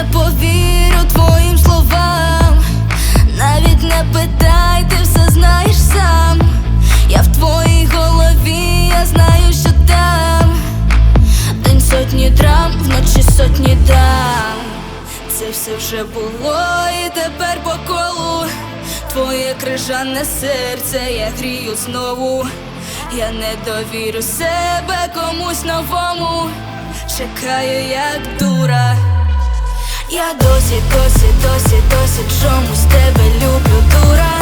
не повірю твоїм словам. Навіть не питай, ти все знаєш сам. Я в твоїй голові, я знаю, що там. День сотні драм, вночі сотні дам. Це все вже було і тепер по колу. Твоє крижане серце я грію знову. Я не довірю себе комусь новому. Чекаю, як дура. Я досі, досі, досі, досі чомусь тебе люблю, дура.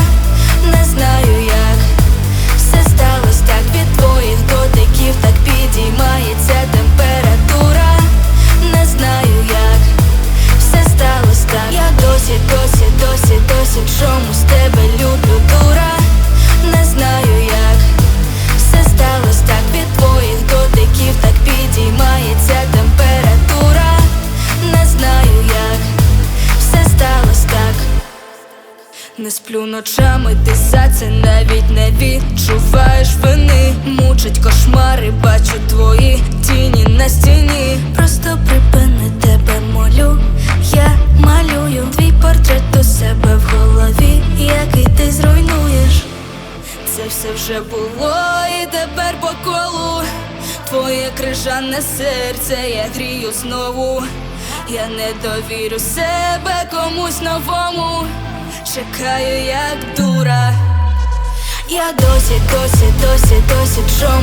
Не знаю як все сталося так від твоїх дотиків, так підіймається температура. Не знаю як все сталося так. Я досі, досі, досі, досі чомусь тебе Не сплю ночами, ти за це навіть не відчуваєш вини. Мучать кошмари, бачу твої тіні на стіні. Просто припини тебе, молю. Я малюю твій портрет у себе в голові, який ти зруйнуєш. Це все вже було і тепер по колу. Твоє крижане серце я грію знову. Я не довірю себе комусь новому. Чекаю, як дура. Я досі, досі, досі, досі чомусь